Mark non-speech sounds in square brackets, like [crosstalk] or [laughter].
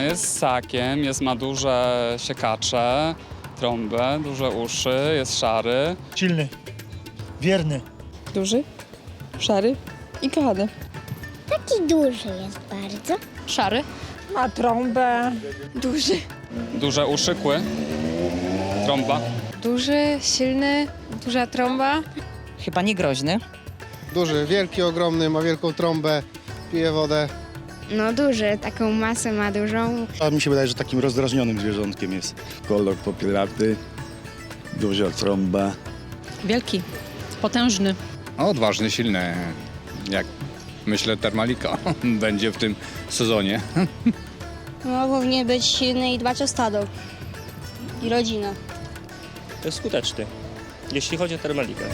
No jest ssakiem, jest, ma duże siekacze, trąbę, duże uszy, jest szary. Silny, wierny. Duży, szary i kochany. Taki duży jest bardzo. Szary. Ma trąbę. Duży. Duże uszy, kły, trąba. Duży, silny, duża trąba. Chyba nie groźny. Duży, wielki, ogromny, ma wielką trąbę, pije wodę. No duży, taką masę ma dużą. A mi się wydaje, że takim rozdrażnionym zwierzątkiem jest. Kolor popielaty, duża trąba. Wielki, potężny. Odważny, silny. Jak myślę, Termalika [laughs] będzie w tym sezonie. [laughs] No powinien być silny i dbać o stado. I rodzinę. skuteczny, jeśli chodzi o termalikę.